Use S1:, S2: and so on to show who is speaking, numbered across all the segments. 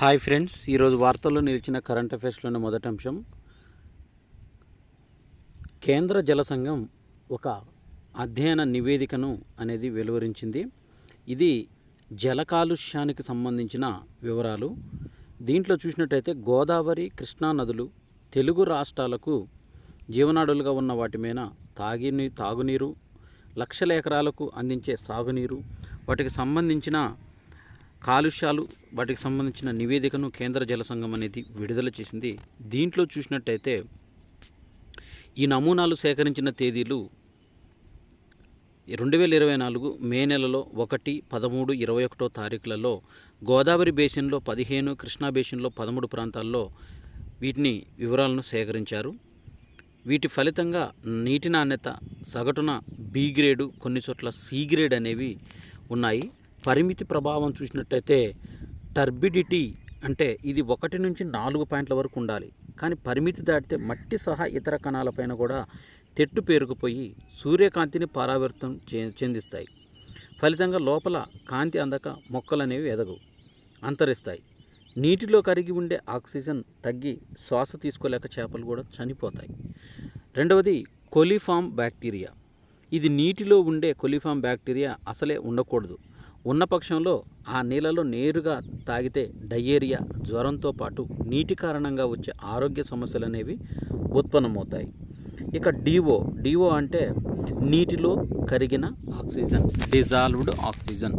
S1: Hi friends ఈరోజు వార్తల్లో నిలిచిన కరెంట్ అఫైర్స్లోని మొదటి అంశం. కేంద్ర జల సంఘం ఒక అధ్యయన నివేదికను అనేది వెలువరించింది. ఇది జల కాలుష్యానికి సంబంధించిన వివరాలు. దీంట్లో చూసినట్టయితే గోదావరి కృష్ణా నదులు తెలుగు రాష్ట్రాలకు జీవనాడులుగా ఉన్న వాటి మీద తాగిని తాగునీరు లక్షల ఎకరాలకు అందించే సాగునీరు వాటికి సంబంధించిన కాలుష్యాలు వాటికి సంబంధించిన నివేదికను కేంద్ర జల సంఘం అనేది విడుదల చేసింది. దీంట్లో చూసినట్టయితే ఈ నమూనాలు సేకరించిన తేదీలు రెండు వేల ఇరవై నాలుగు మే నెలలో ఒకటి పదమూడు ఇరవై ఒకటో తారీఖులలో గోదావరి బేసిన్లో పదిహేను కృష్ణా బేసిన్లో పదమూడు ప్రాంతాల్లో వీటిని వివరాలను సేకరించారు. వీటి ఫలితంగా నీటి నాణ్యత సగటున బి గ్రేడు కొన్ని చోట్ల సి గ్రేడ్ అనేవి ఉన్నాయి. పరిమితి ప్రభావం చూసినట్టయితే టర్బిడిటీ అంటే ఇది ఒకటి నుంచి నాలుగు పాయింట్ల వరకు ఉండాలి. కానీ పరిమితి దాటితే మట్టి సహా ఇతర కణాలపైన కూడా తెట్టు పేరుకుపోయి సూర్యకాంతిని పరావర్తం చెందిస్తాయి. ఫలితంగా లోపల కాంతి అందక మొక్కలు అనేవి ఎదగవు అంతరిస్తాయి. నీటిలో కరిగి ఉండే ఆక్సిజన్ తగ్గి శ్వాస తీసుకోలేక చేపలు కూడా చనిపోతాయి. రెండవది కొలిఫామ్ బ్యాక్టీరియా. ఇది నీటిలో ఉండే కొలిఫామ్ బ్యాక్టీరియా అసలే ఉండకూడదు. ఉన్న పక్షంలో ఆ నీళ్ళలో నేరుగా తాగితే డయేరియా జ్వరంతో పాటు నీటి కారణంగా వచ్చే ఆరోగ్య సమస్యలు అనేవి ఉత్పన్నమవుతాయి. ఇక డివో డివో అంటే నీటిలో కరిగిన ఆక్సిజన్ డిజాల్వ్డ్ ఆక్సిజన్.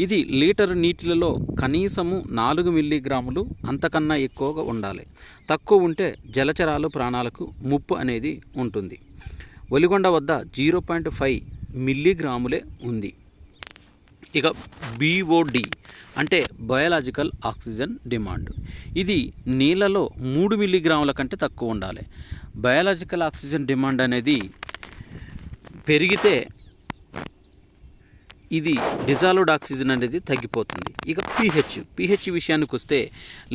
S1: ఇది లీటర్ నీటిలలో కనీసము నాలుగు మిల్లీగ్రాములు అంతకన్నా ఎక్కువగా ఉండాలి. తక్కువ ఉంటే జలచరాలు ప్రాణాలకు ముప్పు అనేది ఉంటుంది. ఒలిగొండ వద్ద జీరో పాయింట్ ఫైవ్ మిల్లీగ్రాములే ఉంది. ఇక బీఓడి అంటే బయలాజికల్ ఆక్సిజన్ డిమాండ్. ఇది నీళ్ళలో మూడు మిల్లీగ్రాముల కంటే తక్కువ ఉండాలి. బయోలాజికల్ ఆక్సిజన్ డిమాండ్ అనేది పెరిగితే ఇది డిజాల్వ్డ్ ఆక్సిజన్ అనేది తగ్గిపోతుంది. ఇక పిహెచ్ పిహెచ్ విషయానికి వస్తే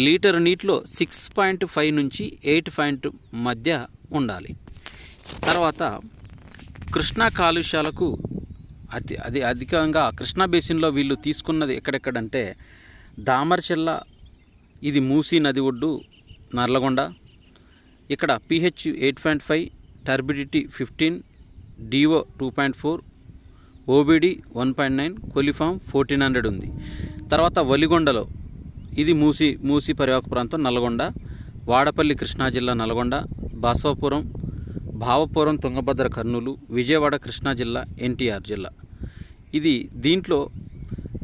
S1: లీటర్ నీటిలో సిక్స్ పాయింట్ ఫైవ్ నుంచి ఎయిట్ పాయింట్ మధ్య ఉండాలి. తర్వాత కృష్ణా కాలుష్యాలకు అతి అది అధికంగా కృష్ణా బేసిన్లో వీళ్ళు తీసుకున్నది ఎక్కడెక్కడంటే దామర్చెల్ల ఇది మూసీ నది ఒడ్డు నర్లగొండ ఇక్కడ pH eight point five turbidity fifteen DO two point four OBD one point nine coliform fourteen hundred ఉంది. తర్వాత వలిగొండలో ఇది మూసి మూసి పరివాహక ప్రాంతం నల్గొండ వాడపల్లి కృష్ణా జిల్లా నల్గొండ బాసవపురం భావపురం తుంగభద్ర కర్నూలు విజయవాడ కృష్ణా జిల్లా ఎన్టీఆర్ జిల్లా. ఇది దీంట్లో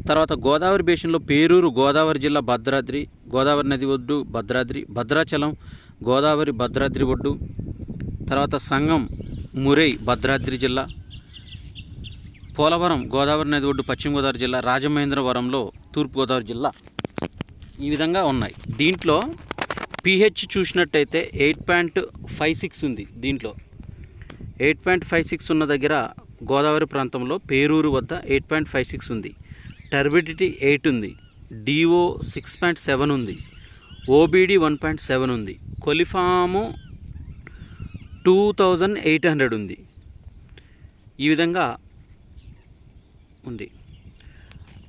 S1: తర్వాత గోదావరి బేసిన్లో పేరూరు గోదావరి జిల్లా భద్రాద్రి గోదావరి నది ఒడ్డు భద్రాద్రి భద్రాచలం గోదావరి భద్రాద్రి ఒడ్డు తర్వాత సంగం మురై భద్రాద్రి జిల్లా పోలవరం గోదావరి నది ఒడ్డు పశ్చిమ గోదావరి జిల్లా రాజమహేంద్రవరంలో తూర్పుగోదావరి జిల్లా ఈ విధంగా ఉన్నాయి. దీంట్లో పిహెచ్ చూసినట్టయితే ఎయిట్ పాయింట్ ఫైవ్ సిక్స్ ఉంది దీంట్లో. ఎయిట్ పాయింట్ ఫైవ్ సిక్స్ ఉన్న దగ్గర గోదావరి ప్రాంతంలో పేరూరు వద్ద ఎయిట్ పాయింట్ ఫైవ్ సిక్స్ ఉంది. టర్బిడిటీ ఎయిట్ ఉంది. డిఓ సిక్స్ పాయింట్ సెవెన్ ఉంది. ఓబీడీ వన్ పాయింట్ సెవెన్ ఉంది. Coliform two thousand eight hundred ఉంది. ఈ విధంగా ఉంది.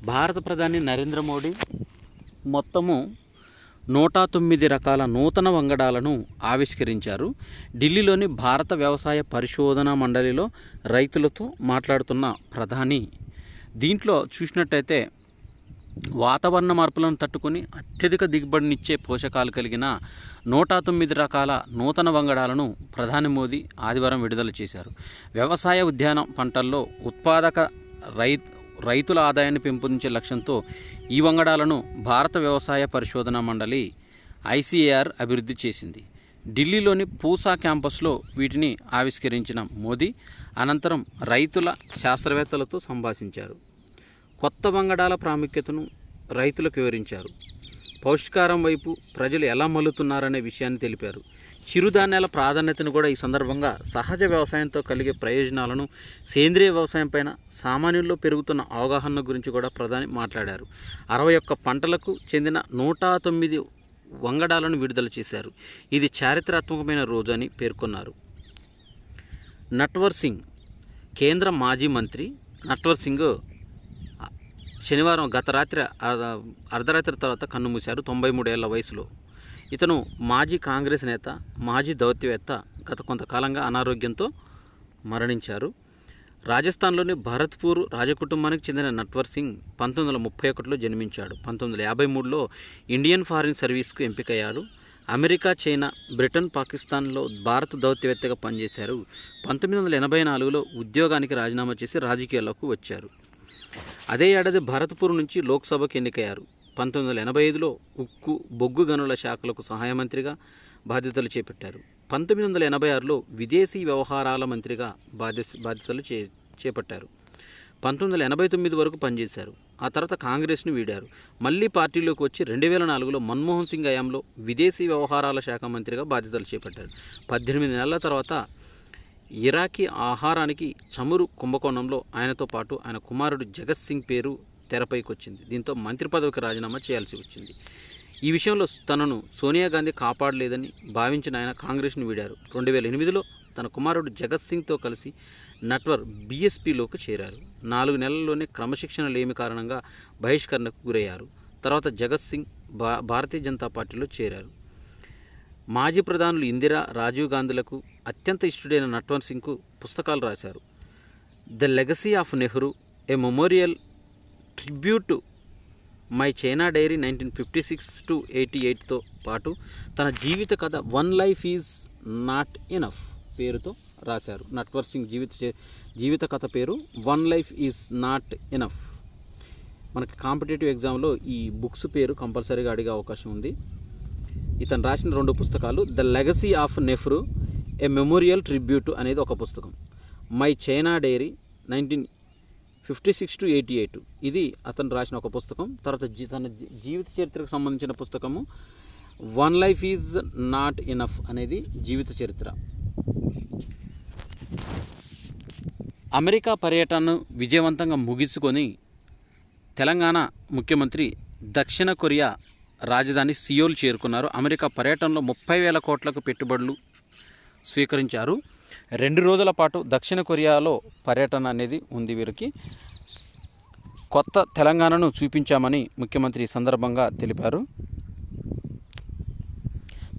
S1: భారత ప్రధాని నరేంద్ర మోడీ మొత్తము నూట తొమ్మిది రకాల నూతన వంగడాలను ఆవిష్కరించారు. ఢిల్లీలోని భారత వ్యవసాయ పరిశోధన మండలిలో రైతులతో మాట్లాడుతున్న ప్రధాని. దీంట్లో చూసినట్టయితే వాతావరణ మార్పులను తట్టుకొని అత్యధిక దిగుబడినిచ్చే పోషకాలు కలిగిన నూట తొమ్మిది రకాల నూతన వంగడాలను ప్రధాని మోదీ ఆదివారం విడుదల చేశారు. వ్యవసాయ ఉద్యాన పంటల్లో ఉత్పాదక రై రైతుల ఆదాయాన్ని పెంపొందించే లక్ష్యంతో ఈ వంగడాలను భారత వ్యవసాయ పరిశోధన మండలి ఐసీఏఆర్ అభివృద్ధి చేసింది. ఢిల్లీలోని పూసా క్యాంపస్లో వీటిని ఆవిష్కరించిన మోదీ అనంతరం రైతుల శాస్త్రవేత్తలతో సంభాషించారు. కొత్త వంగడాల ప్రాముఖ్యతను రైతులకు వివరించారు. పౌష్టికారం వైపు ప్రజలు ఎలా మలుతున్నారనే విషయాన్ని తెలిపారు. చిరుధాన్యాల ప్రాధాన్యతను కూడా ఈ సందర్భంగా సహజ వ్యవసాయంతో కలిగే ప్రయోజనాలను సేంద్రియ వ్యవసాయం పైన సామాన్యుల్లో పెరుగుతున్న అవగాహన గురించి కూడా ప్రధాని మాట్లాడారు. అరవై ఒక్క పంటలకు చెందిన నూట తొమ్మిది వంగడాలను విడుదల చేశారు. ఇది చారిత్రాత్మకమైన రోజు అని పేర్కొన్నారు. నట్వర్ సింగ్ కేంద్ర మాజీ మంత్రి నట్వర్ సింగ్ శనివారం గత రాత్రి అర్ధరాత్రి తర్వాత కన్నుమూశారు తొంభై మూడేళ్ళ వయసులో. ఇతను మాజీ కాంగ్రెస్ నేత మాజీ దౌత్యవేత్త గత కొంతకాలంగా అనారోగ్యంతో మరణించారు. రాజస్థాన్లోని భరత్పూర్ రాజకుటుంబానికి చెందిన నట్వర్ సింగ్ పంతొమ్మిది వందల ముప్పై ఒకటిలో జన్మించాడు. పంతొమ్మిది వందల యాభై మూడులో ఇండియన్ ఫారిన్ సర్వీస్కు ఎంపికయ్యాడు. అమెరికా చైనా బ్రిటన్ పాకిస్తాన్లో భారత దౌత్యవేత్తగా పనిచేశారు. పంతొమ్మిది వందల ఎనభై నాలుగులో ఉద్యోగానికి రాజీనామా చేసి రాజకీయాల్లోకి వచ్చారు. అదే ఏడాది భరత్పూర్ నుంచి లోక్సభకు ఎన్నికయ్యారు. పంతొమ్మిది వందల ఎనభై ఐదులో ఉక్కు బొగ్గు గనుల శాఖలకు సహాయ మంత్రిగా బాధ్యతలు చేపట్టారు. పంతొమ్మిది వందల ఎనభై ఆరులో విదేశీ వ్యవహారాల మంత్రిగా బాధ్య బాధ్యతలు చే చేపట్టారు. పంతొమ్మిది వందల ఎనభై తొమ్మిది వరకు పనిచేశారు. ఆ తర్వాత కాంగ్రెస్ను వీడారు. మళ్ళీ పార్టీలోకి వచ్చి రెండు వేల నాలుగులో మన్మోహన్ సింగ్ హయాంలో విదేశీ వ్యవహారాల శాఖ మంత్రిగా బాధ్యతలు చేపట్టారు. పద్దెనిమిది నెలల తర్వాత ఇరాకీ ఆహారానికి చమురు కుంభకోణంలో ఆయనతో పాటు ఆయన కుమారుడు జగత్ సింగ్ పేరు తెరపైకి వచ్చింది దీంతో మంత్రి పదవికి రాజీనామా చేయాల్సి వచ్చింది. ఈ విషయంలో తనను సోనియా గాంధీ కాపాడలేదని భావించిన ఆయన కాంగ్రెస్ను వీడారు. రెండు వేల ఎనిమిదిలో తన కుమారుడు జగత్ సింగ్తో కలిసి నట్వర్ బీఎస్పీలోకి చేరారు. నాలుగు నెలల్లోనే క్రమశిక్షణ లేమి కారణంగా బహిష్కరణకు గురయ్యారు. తర్వాత జగత్ సింగ్ భా భారతీయ జనతా పార్టీలో చేరారు. మాజీ ప్రధానులు ఇందిరా రాజీవ్ గాంధీలకు అత్యంత ఇష్టడైన నట్వర్ సింగ్కు పుస్తకాలు రాశారు. The legacy of Nehru a memorial tribute my China diary nineteen fifty six to eighty ఎయిట్తో పాటు తన జీవిత కథ one life is not enough పేరుతో రాశారు. నట్వర్ సింగ్ జీవిత జీవిత కథ పేరు one life is not enough మనకి కాంపిటేటివ్ ఎగ్జామ్లో ఈ బుక్స్ పేరు కంపల్సరీగా అడిగే అవకాశం ఉంది. ఇతను రాసిన రెండు పుస్తకాలు the legacy of Nehru a memorial tribute అనేది ఒక పుస్తకం. My China diary nineteen fifty six to eighty eight. ఇది అతను రాసిన ఒక పుస్తకం. తర్వాత జీ తన జీవిత చరిత్రకు సంబంధించిన పుస్తకము. One life is not enough అనేది జీవిత చరిత్ర. అమెరికా పర్యటనను విజయవంతంగా ముగించుకొని తెలంగాణ ముఖ్యమంత్రి దక్షిణ కొరియా రాజధాని సియోల్ చేరుకున్నారు. అమెరికా పర్యటనలో ముప్పై వేల కోట్లకు పెట్టుబడులు స్వీకరించారు. రెండు రోజుల పాటు దక్షిణ కొరియాలో పర్యటన అనేది ఉంది వీరికి. కొత్త తెలంగాణను చూపించామని ముఖ్యమంత్రి ఈ సందర్భంగా తెలిపారు.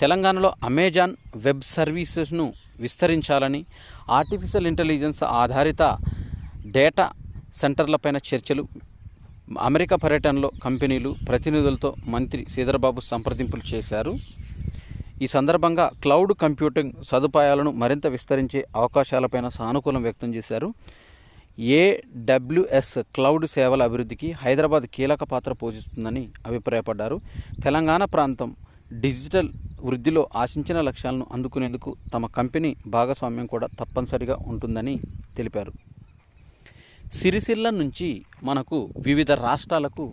S1: తెలంగాణలో అమెజాన్ వెబ్ సర్వీసెస్ను విస్తరించాలని ఆర్టిఫిషియల్ ఇంటెలిజెన్స్ ఆధారిత డేటా సెంటర్లపైన చర్చలు అమెరికా పర్యటనలో కంపెనీలు ప్రతినిధులతో మంత్రి శ్రీధరబాబు సంప్రదింపులు చేశారు. ఈ సందర్భంగా క్లౌడ్ కంప్యూటింగ్ సదుపాయాలను మరింత విస్తరించే అవకాశాలపైన సానుకూలం వ్యక్తం చేశారు. ఏడబ్ల్యూఎస్ క్లౌడ్ సేవల అభివృద్ధికి హైదరాబాద్ కీలక పాత్ర పోషిస్తుందని అభిప్రాయపడ్డారు. తెలంగాణ ప్రాంతం డిజిటల్ వృద్ధిలో ఆశించిన లక్ష్యాలను అందుకునేందుకు తమ కంపెనీ భాగస్వామ్యం కూడా తప్పనిసరిగా ఉంటుందని తెలిపారు. సిరిసిల్ల నుంచి మనకు వివిధ రాష్ట్రాలకు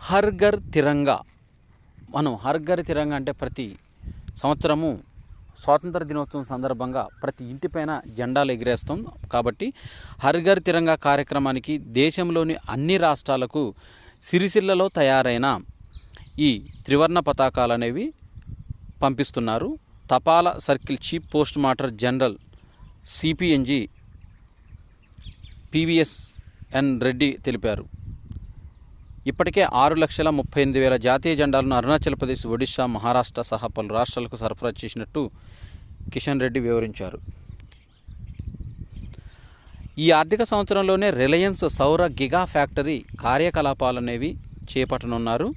S1: హర్ఘర్ తిరంగా మనం హర్ఘర్ తిరంగా అంటే ప్రతి సంవత్సరము స్వాతంత్ర దినోత్సవం సందర్భంగా ప్రతి ఇంటిపైన జెండాలు ఎగిరేస్తాం. కాబట్టి హర్ఘర్ తిరంగా కార్యక్రమానికి దేశంలోని అన్ని రాష్ట్రాలకు సిరిసిల్లలో తయారైన ఈ త్రివర్ణ పతాకాలు అనేవి పంపిస్తున్నారు. తపాలా circle chief post master general CPNG PVS N Reddy తెలిపారు. ఇప్పటికే ఆరు లక్షల ముప్పై ఎనిమిది వేల జాతీయ జెండాలను అరుణాచల్ ప్రదేశ్ ఒడిశా మహారాష్ట్ర సహా పలు రాష్ట్రాలకు సరఫరా చేసినట్టు కిషన్ రెడ్డి వివరించారు. ఈ ఆర్థిక సంవత్సరంలోనే రిలయన్స్ సౌర గిగా ఫ్యాక్టరీ కార్యకలాపాలనేవి చేపట్టనున్నారు.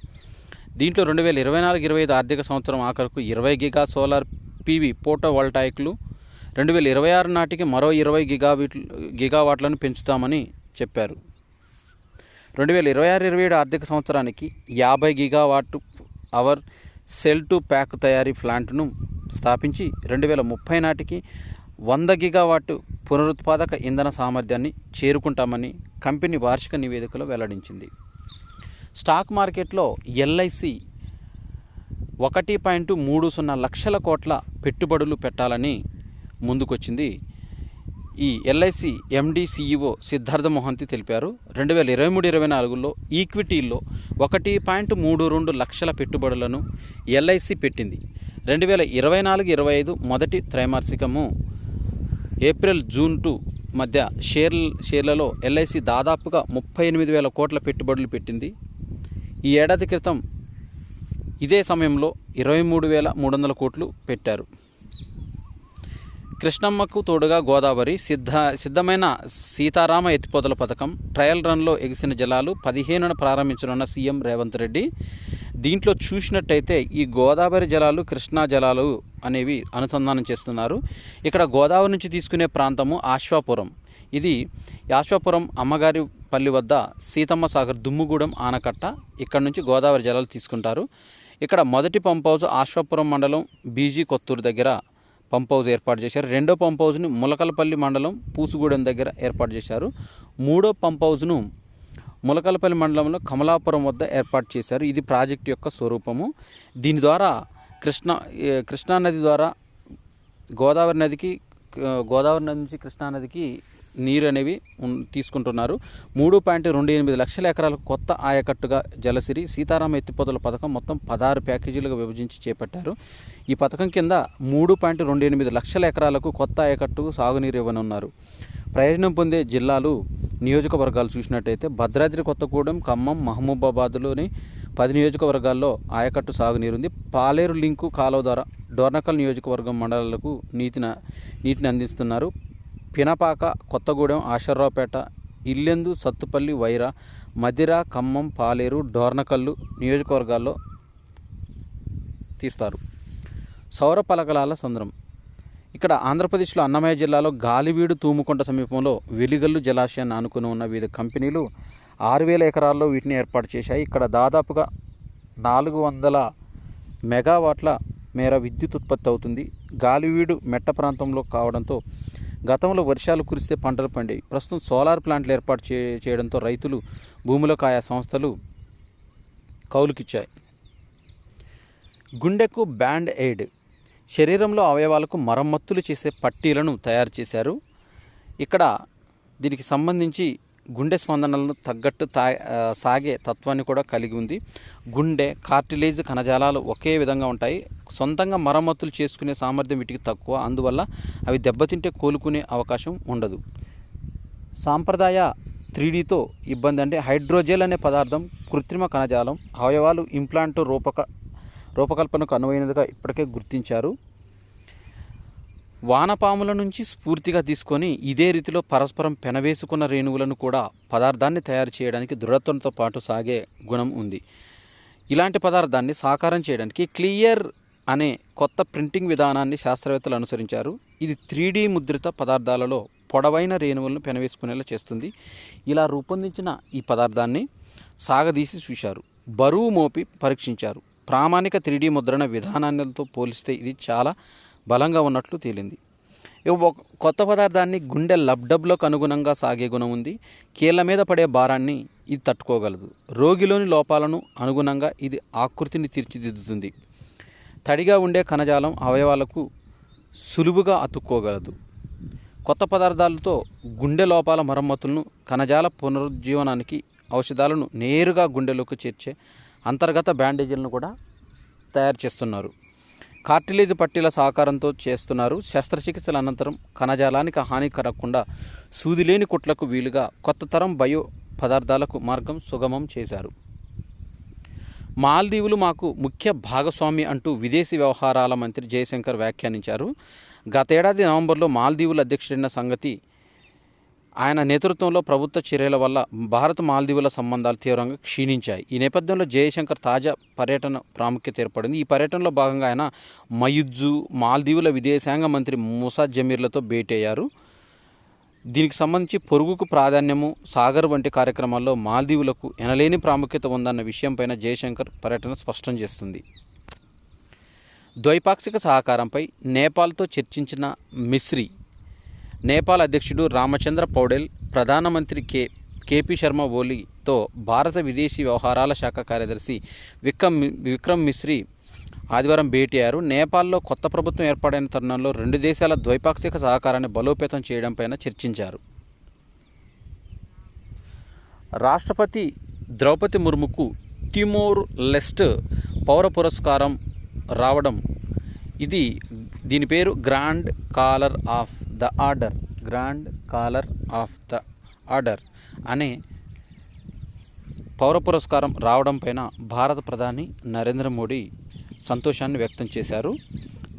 S1: దీంట్లో రెండు వేల ఇరవై నాలుగు ఇరవై ఐదు ఆర్థిక సంవత్సరం ఆఖరుకు ఇరవై గిగా సోలార్ పీవీ ఫోటోవోల్టాయిక్లు రెండు వేల ఇరవై ఆరు నాటికి మరో ఇరవై గిగావీట్ గిగావాట్లను పెంచుతామని చెప్పారు. రెండు వేల ఇరవై ఆరు ఇరవై ఏడు ఆర్థిక సంవత్సరానికి యాభై gigawatt hour cell to pack తయారీ ప్లాంట్ను స్థాపించి రెండు వేల ముప్పై నాటికి వంద గిగావాట్ పునరుత్పాదక ఇంధన సామర్థ్యాన్ని చేరుకుంటామని కంపెనీ వార్షిక నివేదికలో వెల్లడించింది. స్టాక్ మార్కెట్లో ఎల్ఐసి ఒకటి పాయింట్ మూడు సున్నా లక్షల కోట్ల పెట్టుబడులు పెట్టాలని ముందుకొచ్చింది ఈ LIC MD CEO Siddhartha Mohanty తెలిపారు. రెండు వేల ఇరవై మూడు ఇరవై నాలుగులో ఈక్విటీల్లో ఒకటి పాయింట్ మూడు రెండు లక్షల పెట్టుబడులను ఎల్ఐసి పెట్టింది. రెండు వేల ఇరవై నాలుగు ఇరవై ఐదు మొదటి త్రైమాసికము ఏప్రిల్ జూన్ టు మధ్య షేర్ షేర్లలో ఎల్ఐసి దాదాపుగా ముప్పై ఎనిమిది వేల కోట్ల పెట్టుబడులు పెట్టింది. ఈ ఏడాది క్రితం ఇదే సమయంలో ఇరవై మూడు వేల మూడు వందల కోట్లు పెట్టారు. కృష్ణమ్మకు తోడుగా గోదావరి సిద్ధ సిద్ధమైన సీతారామ ఎత్తిపోతల పథకం ట్రయల్ రన్లో ఎగిసిన జలాలు పదిహేనున ప్రారంభించనున్న సీఎం రేవంత్ రెడ్డి. దీంట్లో చూసినట్టయితే ఈ గోదావరి జలాలు కృష్ణా జలాలు అనేవి అనుసంధానం చేస్తున్నారు. ఇక్కడ గోదావరి నుంచి తీసుకునే ప్రాంతము ఆశ్వాపురం. ఇది యాశ్వాపురం అమ్మగారి పల్లి వద్ద సీతమ్మ సాగర్ దుమ్ముగూడెం ఆనకట్ట ఇక్కడ నుంచి గోదావరి జలాలు తీసుకుంటారు. ఇక్కడ మొదటి పంప్ హౌస్ ఆశ్వాపురం మండలం బీజీ కొత్తూరు దగ్గర పంప్ హౌస్ ఏర్పాటు చేశారు. రెండో పంప్ హౌస్ని ములకలపల్లి మండలం పూసుగూడెం దగ్గర ఏర్పాటు చేశారు. మూడో పంప్ హౌస్ను ములకలపల్లి మండలంలో కమలాపురం వద్ద ఏర్పాటు చేశారు. ఇది ప్రాజెక్టు యొక్క స్వరూపము. దీని ద్వారా కృష్ణా కృష్ణానది ద్వారా గోదావరి నదికి గోదావరి నది నుంచి కృష్ణానదికి నీరు అనేవి తీసుకుంటున్నారు. మూడు పాయింట్ రెండు ఎనిమిది లక్షల ఎకరాలకు కొత్త ఆయకట్టుగా జలసిరి సీతారామ ఎత్తిపోతల పథకం మొత్తం పదహారు ప్యాకేజీలుగా విభజించి చేపట్టారు. ఈ పథకం కింద మూడు పాయింట్ రెండు ఎనిమిది లక్షల ఎకరాలకు కొత్త ఆయకట్టుకు సాగునీరు ఇవ్వనున్నారు. ప్రయోజనం పొందే జిల్లాలు నియోజకవర్గాలు చూసినట్టయితే భద్రాద్రి కొత్తగూడెం ఖమ్మం మహబూబాబాద్లోని పది నియోజకవర్గాల్లో ఆయకట్టు సాగునీరుంది. పాలేరు లింకు కాలువ ద్వారా డోర్నకల్ నియోజకవర్గం మండలాలకు నీటిన నీటిని అందిస్తున్నారు. పినపాక కొత్తగూడెం ఆశర్రావుపేట ఇల్లెందు సత్తుపల్లి వైరా మదిర ఖమ్మం పాలేరు డోర్నకల్లు నియోజకవర్గాల్లో తీస్తారు. సౌర పలకలాల సంద్రం ఇక్కడ ఆంధ్రప్రదేశ్లో అన్నమయ్య జిల్లాలో గాలివీడు తూముకొండ సమీపంలో వెలిగల్లు జలాశయాన్ని ఆనుకుని ఉన్న వివిధ కంపెనీలు ఆరు వేల ఎకరాల్లో వీటిని ఏర్పాటు చేశాయి. ఇక్కడ దాదాపుగా నాలుగు వందల మెగావాట్ల మేర విద్యుత్ ఉత్పత్తి అవుతుంది. గాలివీడు మెట్ట ప్రాంతంలో కావడంతో గతంలో వర్షాలు కురిస్తే పంటలు పండేవి. ప్రస్తుతం సోలార్ ప్లాంట్లు ఏర్పాటు చే చేయడంతో రైతులు భూములకు ఆయా సంస్థలు కౌలుకిచ్చాయి. గుండెకు బ్యాండ్ ఎయిడ్. శరీరంలో అవయవాలకు మరమ్మత్తులు చేసే పట్టీలను తయారు చేశారు. ఇక్కడ దీనికి సంబంధించి గుండె స్పందనలను తగ్గట్టు తా సాగే తత్వాన్ని కూడా కలిగి ఉంది. గుండె కార్టిలేజ్ కణజాలాలు ఒకే విధంగా ఉంటాయి. సొంతంగా మరమ్మతులు చేసుకునే సామర్థ్యం వీటికి తక్కువ. అందువల్ల అవి దెబ్బతింటే కోలుకునే అవకాశం ఉండదు. సాంప్రదాయ త్రీడీతో ఇబ్బంది అంటే హైడ్రోజెల్ అనే పదార్థం కృత్రిమ కణజాలం అవయవాలు ఇంప్లాంట్ రూపక రూపకల్పనకు అనువైనదిగా ఇప్పటికే గుర్తించారు. వానపాముల నుంచి స్ఫూర్తిగా తీసుకొని ఇదే రీతిలో పరస్పరం పెనవేసుకున్న రేణువులను కూడా పదార్థాన్ని తయారు చేయడానికి దృఢత్వంతో పాటు సాగే గుణం ఉంది. ఇలాంటి పదార్థాన్ని సాకారం చేయడానికి క్లియర్ అనే కొత్త ప్రింటింగ్ విధానాన్ని శాస్త్రవేత్తలు అనుసరించారు. ఇది త్రీ ముద్రిత పదార్థాలలో పొడవైన రేణువులను పెనవేసుకునేలా చేస్తుంది. ఇలా రూపొందించిన ఈ పదార్థాన్ని సాగదీసి చూశారు. బరువు మోపి పరీక్షించారు. ప్రామాణిక త్రీ ముద్రణ విధానాలతో పోలిస్తే ఇది చాలా బలంగా ఉన్నట్లు తేలింది. ఒక కొత్త పదార్థాన్ని గుండె లబ్డబ్లకు అనుగుణంగా సాగే గుణం ఉంది. కీళ్ళ మీద పడే భారాన్ని ఇది తట్టుకోగలదు. రోగిలోని లోపాలను అనుగుణంగా ఇది ఆకృతిని తీర్చిదిద్దుతుంది. తడిగా ఉండే కణజాలం అవయవాలకు సులువుగా అతుక్కోగలదు. కొత్త పదార్థాలతో గుండె లోపాల మరమ్మతులను కణజాల పునరుజ్జీవనానికి ఔషధాలను నేరుగా గుండెలోకి చేర్చే అంతర్గత బ్యాండేజీలను కూడా తయారు చేస్తున్నారు. కార్టిలేజ్ పట్టీల సహకారంతో చేస్తున్నారు. శస్త్రచికిత్సల అనంతరం కణజాలానికి హాని కలగకుండా సూదిలేని కుట్లకు వీలుగా కొత్త తరం బయో పదార్థాలకు మార్గం సుగమం చేశారు. మాల్దీవులు మాకు ముఖ్య భాగస్వామి అంటూ విదేశీ వ్యవహారాల మంత్రి జయశంకర్ వ్యాఖ్యానించారు. గతేడాది నవంబర్లో మాల్దీవుల అధ్యక్షుడైన సంగతి ఆయన నేతృత్వంలో ప్రభుత్వ చర్యల వల్ల భారత్ మాల్దీవుల సంబంధాలు తీవ్రంగా క్షీణించాయి. ఈ నేపథ్యంలో జయశంకర్ తాజా పర్యటన ప్రాముఖ్యత ఏర్పడింది. ఈ పర్యటనలో భాగంగా ఆయన మయుజ్జు మాల్దీవుల విదేశాంగ మంత్రి ముసా జమీర్లతో భేటీ అయ్యారు. దీనికి సంబంధించి పొరుగుకు ప్రాధాన్యము సాగర్ వంటి కార్యక్రమాల్లో మాల్దీవులకు ఎనలేని ప్రాముఖ్యత ఉందన్న విషయంపైన జయశంకర్ పర్యటన స్పష్టం చేస్తుంది. ద్వైపాక్షిక సహకారంపై నేపాల్తో చర్చించిన మిశ్రీ నేపాల్ అధ్యక్షుడు రామచంద్ర పౌడెల్ ప్రధానమంత్రి కె కేపీ శర్మ ఓలీతో భారత విదేశీ వ్యవహారాల శాఖ కార్యదర్శి విక్రమ్ విక్రమ్ మిశ్రీ ఆదివారం భేటీ అయ్యారు. నేపాల్లో కొత్త ప్రభుత్వం ఏర్పాటైన తరుణంలో రెండు దేశాల ద్వైపాక్షిక సహకారాన్ని బలోపేతం చేయడంపైన చర్చించారు. రాష్ట్రపతి ద్రౌపది ముర్ముకు టిమోర్ లెస్ట్ పౌర పురస్కారం రావడం. ఇది దీని పేరు grand collar of the order. Grand collar of the order అనే పౌర పురస్కారం రావడం పైన భారత ప్రధాని నరేంద్ర మోడీ సంతోషాన్ని వ్యక్తం చేశారు.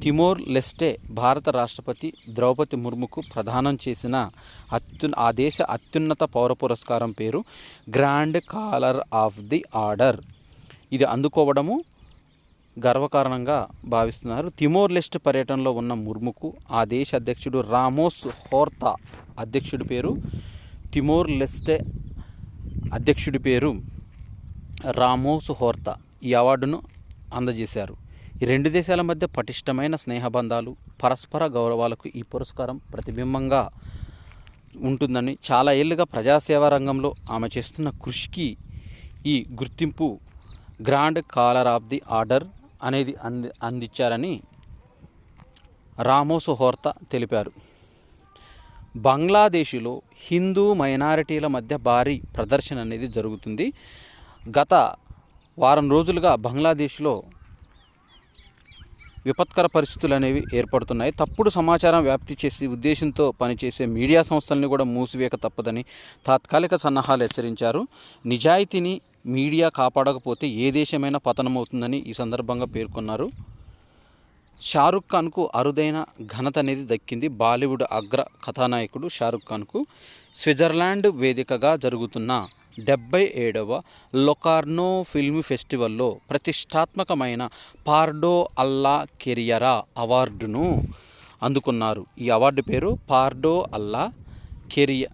S1: తిమోర్ లెస్టే భారత రాష్ట్రపతి ద్రౌపది ముర్ముకు ప్రదానం చేసిన అత్యు ఆ దేశ అత్యున్నత పౌర పురస్కారం పేరు grand collar of the order. ఇది అందుకోవడము గర్వకారణంగా భావిస్తున్నారు. తిమోర్ లెస్ట్ పర్యటనలో ఉన్న ముర్ముకు ఆ దేశ అధ్యక్షుడు రామోస్ హోర్తా అధ్యక్షుడి పేరు తిమోర్ లెస్టే అధ్యక్షుడి పేరు రామోస్ హోర్తా. ఈ అవార్డును అందజేశారు. ఈ రెండు దేశాల మధ్య పటిష్టమైన స్నేహబంధాలు పరస్పర గౌరవాలకు ఈ పురస్కారం ప్రతిబింబంగా ఉంటుందని చాలా ఏళ్ళుగా ప్రజాసేవా రంగంలో ఆమె చేస్తున్న కృషికి ఈ గుర్తింపు grand collar of the order అనేది అంది అందించారని రామోసు హోర్తా తెలిపారు. బంగ్లాదేశ్లో హిందూ మైనారిటీల మధ్య భారీ ప్రదర్శన అనేది జరుగుతుంది. గత వారం రోజులుగా బంగ్లాదేశ్లో విపత్కర పరిస్థితులు అనేవి ఏర్పడుతున్నాయి. తప్పుడు సమాచారం వ్యాప్తి చేసి ఉద్దేశంతో పనిచేసే మీడియా సంస్థల్ని కూడా మూసివేయక తప్పదని తాత్కాలిక సన్నాహాలు హెచ్చరించారు. నిజాయితీని మీడియా కాపాడకపోతే ఏ దేశమైనా పతనమవుతుందని ఈ సందర్భంగా పేర్కొన్నారు. షారుఖ్ ఖాన్కు అరుదైన ఘనత అనేది దక్కింది. బాలీవుడ్ అగ్ర కథానాయకుడు షారుఖ్ ఖాన్కు. స్విట్జర్లాండ్ వేదికగా జరుగుతున్న డెబ్బై ఏడవ లొకార్నో ఫిల్మ్ ఫెస్టివల్లో ప్రతిష్టాత్మకమైన పార్డో అల్లా కెరియరా అవార్డును అందుకున్నారు. ఈ అవార్డు పేరు పార్డో అల్లా కెరియ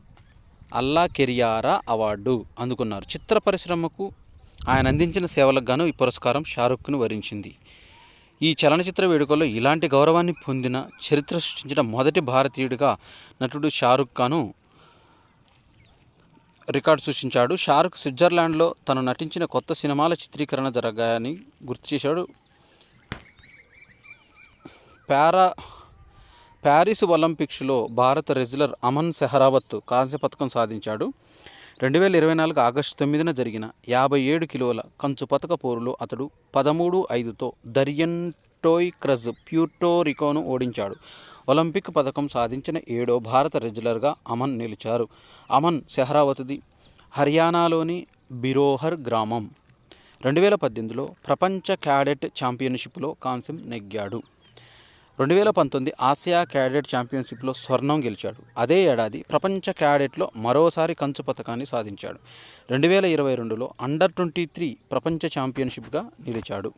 S1: అల్లా కెరియారా అవార్డు అందుకున్నారు. చిత్ర పరిశ్రమకు ఆయన అందించిన సేవలకు గాను ఈ పురస్కారం షారుఖ్ను వరించింది. ఈ చలనచిత్ర వేడుకల్లో ఇలాంటి గౌరవాన్ని పొందిన చరిత్ర సృష్టించిన మొదటి భారతీయుడిగా నటుడు షారుఖ్ ఖాను రికార్డు సృష్టించాడు. షారుఖ్ స్విట్జర్లాండ్లో తను నటించిన కొత్త సినిమాల చిత్రీకరణ జరగాయని గుర్తు చేశాడు. పారా ప్యారిస్ ఒలింపిక్స్లో భారత రెజ్లర్ అమన్ సెహరావత్ కాంస్య పథకం సాధించాడు. రెండు వేల ఇరవై నాలుగు ఆగస్టు తొమ్మిదిన జరిగిన యాభై ఏడు కిలోల కంచు పథక పోరులో అతడు పదమూడు ఐదుతో దరియన్ టోయ్ క్రజ్ ప్యూర్టోరికోను ఓడించాడు. ఒలింపిక్ పథకం సాధించిన ఏడో భారత రెజ్లర్గా అమన్ నిలిచారు. అమన్ సెహరావతిది. హర్యానాలోని బిరోహర్ గ్రామం. రెండు వేల పద్దెనిమిదిలో ప్రపంచ క్యాడెట్ ఛాంపియన్షిప్లో కాంస్యం నెగ్గాడు. రెండు వేల పంతొమ్మిది ఆసియా క్యాడెట్ ఛాంపియన్షిప్లో స్వర్ణం గెలిచాడు. అదే ఏడాది ప్రపంచ క్యాడెట్లో మరోసారి కంచు పథకాన్ని సాధించాడు. రెండు వేల ఇరవై రెండులో అండర్ ట్వంటీ త్రీ ప్రపంచ ఛాంపియన్షిప్గా నిలిచాడు.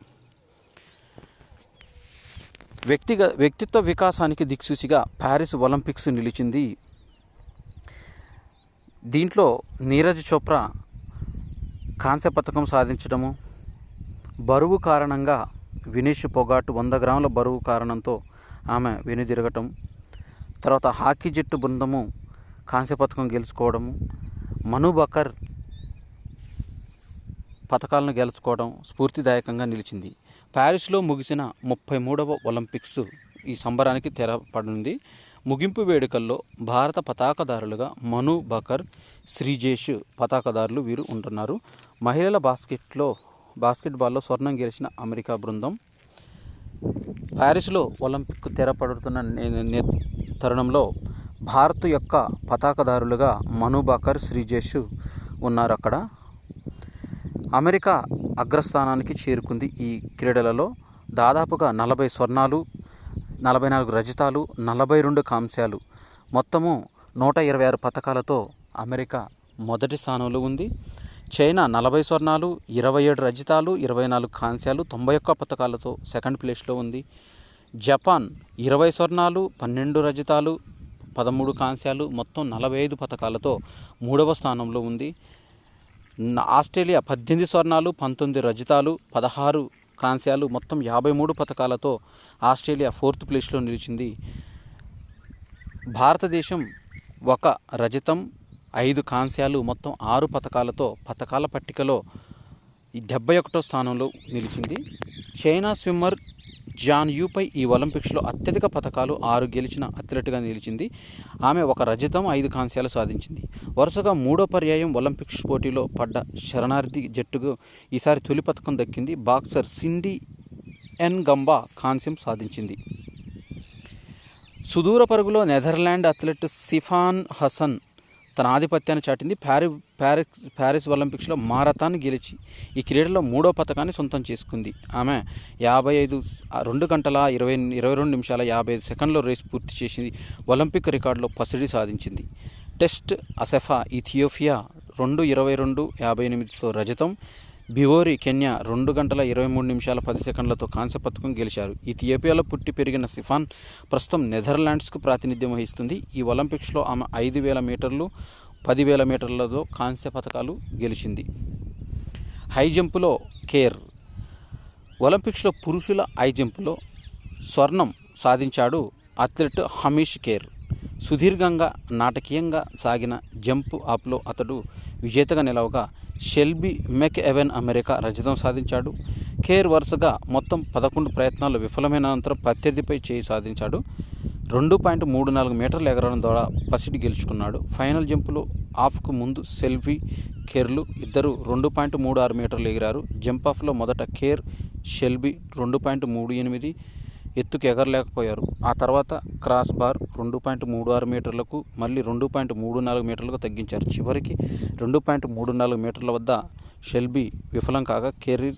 S1: వ్యక్తిగ వ్యక్తిత్వ వికాసానికి దిక్సూచిగా ప్యారిస్ ఒలింపిక్స్ నిలిచింది. దీంట్లో నీరజ్ చోప్రా కాంస్య పథకం సాధించడము బరువు కారణంగా వినేష్ పొగాట్ వంద గ్రాముల బరువు కారణంతో ఆమె వెనుదిరగటం తర్వాత హాకీ జట్టు బృందము కాంస్య పథకం గెలుచుకోవడము మను బకర్ పథకాలను గెలుచుకోవడం స్ఫూర్తిదాయకంగా నిలిచింది. ప్యారిస్లో ముగిసిన ముప్పై మూడవ ఒలింపిక్స్ ఈ సంబరానికి తెరపడింది ముగింపు వేడుకల్లో భారత పతాకదారులుగా మను బకర్ శ్రీజేష్ పతాకదారులు వీరు ఉంటున్నారు మహిళల బాస్కెట్లో బాస్కెట్బాల్లో స్వర్ణం గెలిచిన అమెరికా బృందం. ప్యారిస్లో ఒలింపిక్ తెరపడుతున్న నే- తరుణంలో భారత్ యొక్క పతాకదారులుగా మను బకర్ శ్రీజేష్ ఉన్నారు అక్కడ. అమెరికా అగ్రస్థానానికి చేరుకుంది ఈ క్రీడలలో దాదాపుగా నలభై స్వర్ణాలు నలభై నాలుగు రజితాలు నలభై రెండు కాంస్యాలు. మొత్తము నూట ఇరవై ఆరు పథకాలతో అమెరికా మొదటి స్థానంలో ఉంది. చైనా నలభై స్వర్ణాలు ఇరవై ఏడు రజితాలు ఇరవై నాలుగు కాంస్యాలు తొంభై ఒక్క పథకాలతో సెకండ్ ప్లేస్లో ఉంది. జపాన్ ఇరవై స్వర్ణాలు పన్నెండు రజితాలు పదమూడు కాంస్యాలు మొత్తం నలభై ఐదు పథకాలతో మూడవ స్థానంలో ఉంది. ఆస్ట్రేలియా పద్దెనిమిది స్వర్ణాలు పంతొమ్మిది రజితాలు పదహారు కాంస్యాలు మొత్తం యాభై మూడు పథకాలతో ఆస్ట్రేలియా ఫోర్త్ ప్లేస్లో నిలిచింది. భారతదేశం ఒక రజతం ఐదు కాంస్యాలు మొత్తం ఆరు పథకాలతో పథకాల పట్టికలో డెబ్బై ఒకటో స్థానంలో నిలిచింది. చైనా స్విమ్మర్ జాన్ యూపై ఈ ఒలింపిక్స్లో అత్యధిక పథకాలు ఆరు గెలిచిన అథ్లెట్గా నిలిచింది. ఆమె ఒక రజతం ఐదు కాంస్యాలు సాధించింది. వరుసగా మూడో పర్యాయం ఒలింపిక్స్ పోటీలో పడ్డ శరణార్థి జట్టుకు ఈసారి తొలి పథకం దక్కింది. బాక్సర్ సిండి ఎన్ గంబా కాంస్యం సాధించింది. సుదూర పరుగులో నెదర్లాండ్ అథ్లెట్ సిఫాన్ హసన్ తన ఆధిపత్యాన్ని చాటింది. ప్యారి ప్యారిస్ ప్యారిస్ ఒలింపిక్స్లో మారథాన్ గెలిచి ఈ క్రీడలో మూడో పథకాన్ని సొంతం చేసుకుంది. ఆమె యాభై ఐదు రెండు గంటల ఇరవై ఇరవై రెండు నిమిషాల యాభై ఐదు సెకండ్లో రేస్ పూర్తి చేసింది. ఒలింపిక్ రికార్డులో పసిడి సాధించింది. టెస్ట్ అసెఫా ఇథియోపియా రెండు ఇరవై రెండు యాభై ఎనిమిదితో రజతం. బివోరి కెన్యా రెండు గంటల ఇరవై మూడు నిమిషాల పది సెకండ్లతో కాంస్య పథకం గెలిచారు. ఇథియోపియాలో పుట్టి పెరిగిన సిఫాన్ ప్రస్తుతం నెదర్లాండ్స్కు ప్రాతినిధ్యం వహిస్తుంది. ఈ ఒలింపిక్స్లో ఆమె ఐదు వేల మీటర్లు పదివేల మీటర్లతో కాంస్య పథకాలు గెలిచింది. హై జంపులో కేర్. ఒలింపిక్స్లో పురుషుల హై జంపులో స్వర్ణం సాధించాడు అథ్లెట్ హమీష్ కేర్. సుదీర్ఘంగా నాటకీయంగా సాగిన జంప్ ఆప్లో అతడు విజేతగా నిలవగా షెల్బీ మెక్ ఎవెన్ అమెరికా రజతం సాధించాడు. కేర్ వరుసగా మొత్తం పదకొండు ప్రయత్నాలు విఫలమైన అనంతరం ప్రత్యర్థిపై చేయి సాధించాడు. రెండు పాయింట్ మూడు నాలుగు మీటర్లు ఎగరడం ద్వారా పసిడి గెలుచుకున్నాడు. ఫైనల్ జంపులో ఆఫ్కు ముందు సెల్ఫీ కేర్లు ఇద్దరు రెండు పాయింట్ మూడు ఆరు మీటర్లు ఎగిరారు. జంప్ ఆఫ్లో మొదట కేర్ షెల్బీ రెండు పాయింట్ మూడు ఎనిమిది ఎత్తుకు ఎగరలేకపోయారు. ఆ తర్వాత క్రాస్ బార్ రెండు పాయింట్ మూడు ఆరు మీటర్లకు మళ్ళీ రెండు పాయింట్ మూడు నాలుగు మీటర్లకు తగ్గించారు. చివరికి రెండు పాయింట్ మూడు నాలుగు మీటర్ల వద్ద షెల్బీ విఫలం కాగా కెరీర్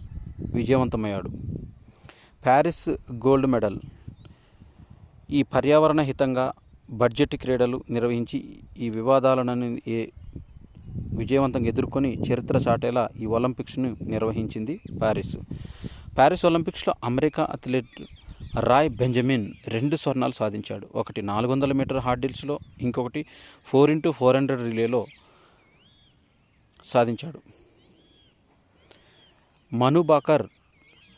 S1: విజయవంతమయ్యాడు. Paris gold medal. ఈ పర్యావరణ హితంగా బడ్జెట్ క్రీడలు నిర్వహించి ఈ వివాదాలను ఏ విజయవంతంగా ఎదుర్కొని చరిత్ర చాటేలా ఈ ఒలింపిక్స్ను నిర్వహించింది ప్యారిస్. ప్యారిస్ ఒలింపిక్స్లో అమెరికా అథ్లెట్ రాయ్ బెంజమిన్ రెండు స్వర్ణాలు సాధించాడు. ఒకటి నాలుగు వందల మీటర్ హార్డిల్స్లో ఇంకొకటి ఫోర్ ఇంటూ ఫోర్ హండ్రెడ్ రిలేలో సాధించాడు. మను బాకర్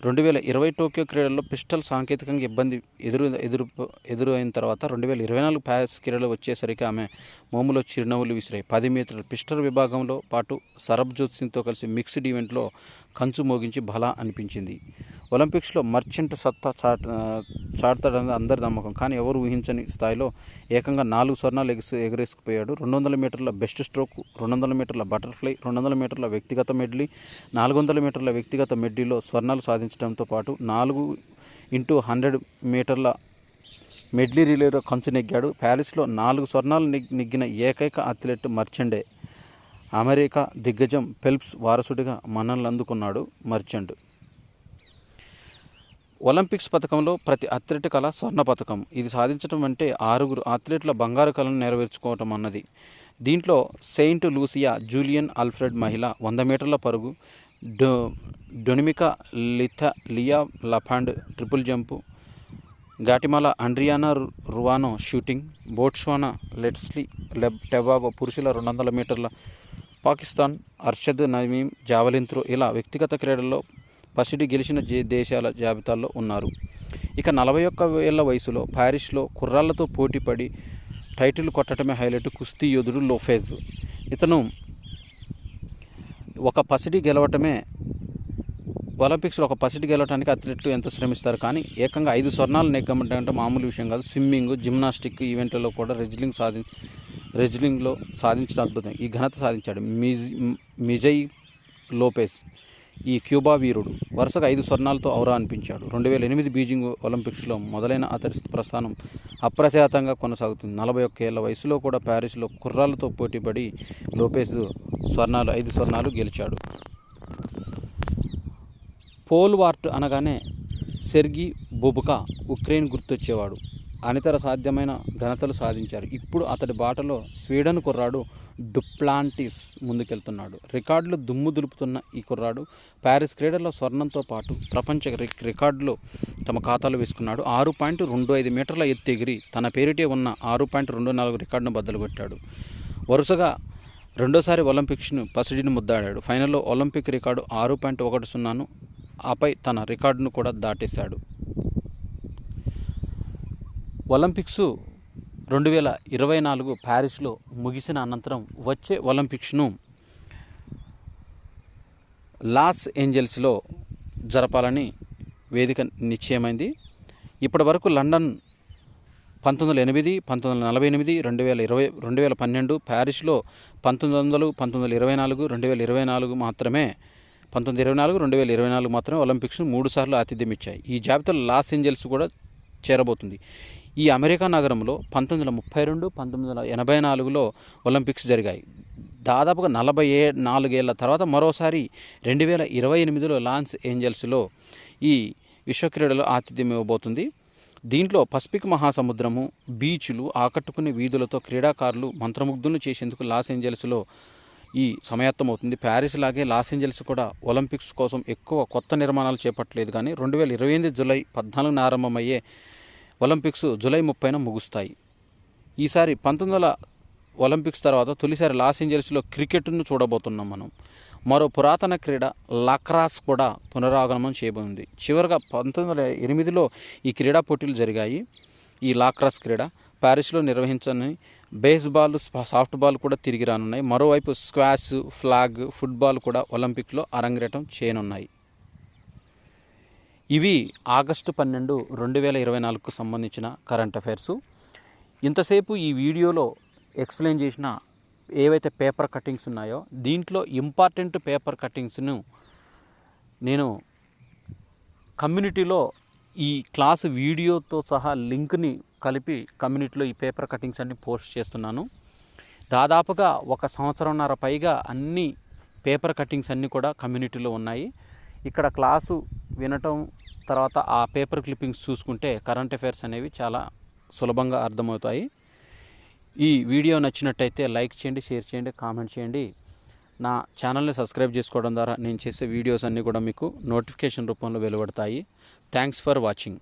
S1: రెండు వేల ఇరవై టోక్యో క్రీడల్లో పిస్టల్ సాంకేతికంగా ఇబ్బంది ఎదురు ఎదురు ఎదురు అయిన తర్వాత రెండు వేల ఇరవై నాలుగు ప్యారిస్ క్రీడలు వచ్చేసరికి ఆమె మోములో చిరునవ్వులు విసిరాయి. పది మీటర్ల పిస్టల్ విభాగంలో పాటు సరబ్జోత్ సింగ్తో కలిసి మిక్స్డ్ ఈవెంట్లో కంచు మోగించి బలా అనిపించింది. ఒలింపిక్స్లో మర్చెంట్ సత్తా చాట చాటుతాడని అందరి నమ్మకం. కానీ ఎవరు ఊహించని స్థాయిలో ఏకంగా నాలుగు స్వర్ణాలు ఎగిసి ఎగరేసుకుపోయాడు. రెండు వందల మీటర్ల బెస్ట్ స్ట్రోక్ రెండు వందల మీటర్ల బటర్ఫ్లై రెండు వందల మీటర్ల వ్యక్తిగత మెడ్లీ నాలుగు వందల మీటర్ల వ్యక్తిగత మెడ్లీలో స్వర్ణాలు సాధించడంతో పాటు నాలుగు ఇంటూ హండ్రెడ్ మీటర్ల మెడ్లీ రిలేలో కంచు నెగ్గాడు. ప్యారిస్లో నాలుగు స్వర్ణాలు నెగ్గిన ఏకైక అథ్లెట్ మర్చెండే. అమెరికా దిగ్గజం ఫెల్ప్స్ వారసుడిగా మన్ననలు అందుకున్నాడు మర్చెంట్. ఒలింపిక్స్ పథకంలో ప్రతి అథ్లెట్ కళ స్వర్ణ పథకం ఇది సాధించడం అంటే ఆరుగురు అథ్లెట్ల బంగారు కళను నెరవేర్చుకోవటం అన్నది. దీంట్లో సెయింట్ లూసియా జూలియన్ ఆల్ఫ్రెడ్ మహిళ వంద మీటర్ల పరుగు డొ డొనిమికా లిథ Liya Lafond triple jump Guatemala Adriana Ruano shooting Botswana Letsile లెబ్ టెబాగో పురుషుల రెండు వందల మీటర్ల పాకిస్తాన్ అర్షద్ నమీం జావలిన్ త్రో ఇలా వ్యక్తిగత క్రీడల్లో పసిడి గెలిచిన దేశాల జాబితాల్లో ఉన్నారు. ఇక నలభై ఒక్క ఏళ్ళ వయసులో ప్యారిస్లో కుర్రాళ్ళతో పోటీపడి టైటిల్ కొట్టడమే హైలైట్ కుస్తీ యోధుడు లోఫేజ్. ఇతను ఒక పసిడి గెలవటమే ఒలింపిక్స్లో ఒక పసిడి గెలవడానికి అథ్లెట్లు ఎంతో శ్రమిస్తారు? కానీ ఏకంగా ఐదు స్వర్ణాలు నెగ్గమంటే అంటే మామూలు విషయం కాదు. స్విమ్మింగ్ జిమ్నాస్టిక్ ఈవెంట్లలో కూడా రెజ్లింగ్ సాధి రెజ్లింగ్లో సాధించడం అద్భుతం. ఈ ఘనత సాధించాడు. మిజ్ మిజై లోపెస్ ఈ క్యూబా వీరుడు. వరుసగా ఐదు స్వర్ణాలతో ఔరా అనిపించాడు. రెండు వేల ఎనిమిది బీజింగ్ ఒలింపిక్స్లో మొదలైన అతని ప్రస్థానం అప్రతిహతంగా కొనసాగుతుంది. నలభై ఒక్క ఏళ్ళ వయసులో కూడా ప్యారిస్లో కుర్రాలతో పోటీపడి లోపేస్ స్వర్ణాలు ఐదు స్వర్ణాలు గెలిచాడు. పోల్ వార్ట్ అనగానే సెర్గి బొబుకా ఉక్రెయిన్ గుర్తొచ్చేవాడు. అనితర సాధ్యమైన ఘనతలు సాధించారు. ఇప్పుడు అతడి బాటలో స్వీడన్ కుర్రాడు డుప్లాంటిస్ ముందుకెళ్తున్నాడు. రికార్డులు దుమ్ము దులుపుతున్న ఈ కుర్రాడు ప్యారిస్ క్రీడల్లో స్వర్ణంతో పాటు ప్రపంచ రి- రికార్డులు తమ ఖాతాలో వేసుకున్నాడు. ఆరు పాయింట్ రెండు ఐదు మీటర్ల ఎత్తు ఎగిరి తన పేరిటే ఉన్న ఆరు పాయింట్ రెండు నాలుగు రికార్డును బద్దలు కొట్టాడు. వరుసగా రెండోసారి ఒలింపిక్స్ను పసిడిని ముద్దాడాడు. ఫైనల్లో ఒలింపిక్ రికార్డు ఆరు పాయింట్ ఒకటి సున్నాను ఆపై తన రికార్డును కూడా దాటేశాడు. ఒలింపిక్స్ రెండు వేల ఇరవై నాలుగు ప్యారిస్లో ముగిసిన అనంతరం వచ్చే ఒలింపిక్స్ను లాస్ ఏంజల్స్లో జరపాలని వేదిక నిశ్చయమైంది. ఇప్పటి వరకు లండన్ పంతొమ్మిది వందల ఎనిమిది పంతొమ్మిది వందల నలభై ఎనిమిది రెండు వేల ఇరవై రెండు వేల పన్నెండు ప్యారిస్లో పంతొమ్మిది వందలు పంతొమ్మిది వందల ఇరవై నాలుగు రెండు వేల ఇరవై నాలుగు మాత్రమే పంతొమ్మిది ఇరవై నాలుగు రెండు వేల ఇరవై నాలుగు మాత్రమే ఒలింపిక్స్ను మూడు సార్లు ఆతిథ్యం ఇచ్చాయి ఈ జాబితాలో లాస్ ఏంజల్స్ కూడా చేరబోతుంది. ఈ అమెరికా నగరంలో పంతొమ్మిది వందల ముప్పై రెండు పంతొమ్మిది వందల ఎనభై నాలుగులో ఒలింపిక్స్ జరిగాయి. దాదాపుగా నలభై ఏ నాలుగేళ్ళ తర్వాత మరోసారి రెండు వేల ఇరవై ఎనిమిదిలో లాన్స్ ఏంజల్స్లో ఈ విశ్వక్రీడలు ఆతిథ్యం ఇవ్వబోతుంది. దీంట్లో పసిఫిక్ మహాసముద్రము బీచ్లు ఆకట్టుకునే వీధులతో క్రీడాకారులు మంత్రముగ్ధులను చేసేందుకు లాస్ ఏంజల్స్లో ఈ సమాయత్తం అవుతుంది. ప్యారిస్ లాగే లాస్ ఏంజల్స్ కూడా ఒలింపిక్స్ కోసం ఎక్కువ కొత్త నిర్మాణాలు చేపట్టలేదు కానీ రెండు వేల ఇరవై ఎనిమిది జూలై పద్నాలుగున ఆరంభమయ్యే ఒలింపిక్స్ జూలై ముప్పైన ముగుస్తాయి. ఈసారి పంతొమ్మిది వందల ఒలింపిక్స్ తర్వాత తొలిసారి లాస్ ఏంజల్స్లో క్రికెట్ను చూడబోతున్నాం మనం. మరో పురాతన క్రీడ లక్రాస్ కూడా పునరాగమనం చేయబడింది. చివరిగా పంతొమ్మిది వందల ఎనిమిదిలో ఈ క్రీడా పోటీలు జరిగాయి. ఈ లాక్రాస్ క్రీడ ప్యారిస్లో నిర్వహించని బేస్బాల్ సాఫ్ట్ బాల్ కూడా తిరిగి రానున్నాయి. మరోవైపు స్క్వాష్ ఫ్లాగ్ ఫుట్బాల్ కూడా ఒలింపిక్లో అరంగేటం చేయనున్నాయి. ఇవి ఆగస్టు పన్నెండు రెండు వేల ఇరవై నాలుగుకు సంబంధించిన కరెంట్ అఫైర్స్. ఇంతసేపు ఈ వీడియోలో ఎక్స్ప్లెయిన్ చేసిన ఏవైతే పేపర్ కటింగ్స్ ఉన్నాయో దీంట్లో ఇంపార్టెంట్ పేపర్ కటింగ్స్ను నేను కమ్యూనిటీలో ఈ క్లాస్ వీడియోతో సహా లింక్ని కలిపి కమ్యూనిటీలో ఈ పేపర్ కటింగ్స్ అన్ని పోస్ట్ చేస్తున్నాను. దాదాపుగా ఒక సంవత్సరంన్నర పైగా అన్ని పేపర్ కటింగ్స్ అన్నీ కూడా కమ్యూనిటీలో ఉన్నాయి. ఇక్కడ క్లాసు వినటం తర్వాత ఆ పేపర్ క్లిప్పింగ్స్ చూసుకుంటే కరెంట్ అఫైర్స్ అనేవి చాలా సులభంగా అర్థమవుతాయి. ఈ వీడియో నచ్చినట్టయితే లైక్ చేయండి షేర్ చేయండి కామెంట్ చేయండి. నా ఛానల్ని సబ్స్క్రైబ్ చేసుకోవడం ద్వారా నేను చేసే వీడియోస్ అన్నీ కూడా మీకు నోటిఫికేషన్ రూపంలో వెలువడతాయి. Thanks for watching.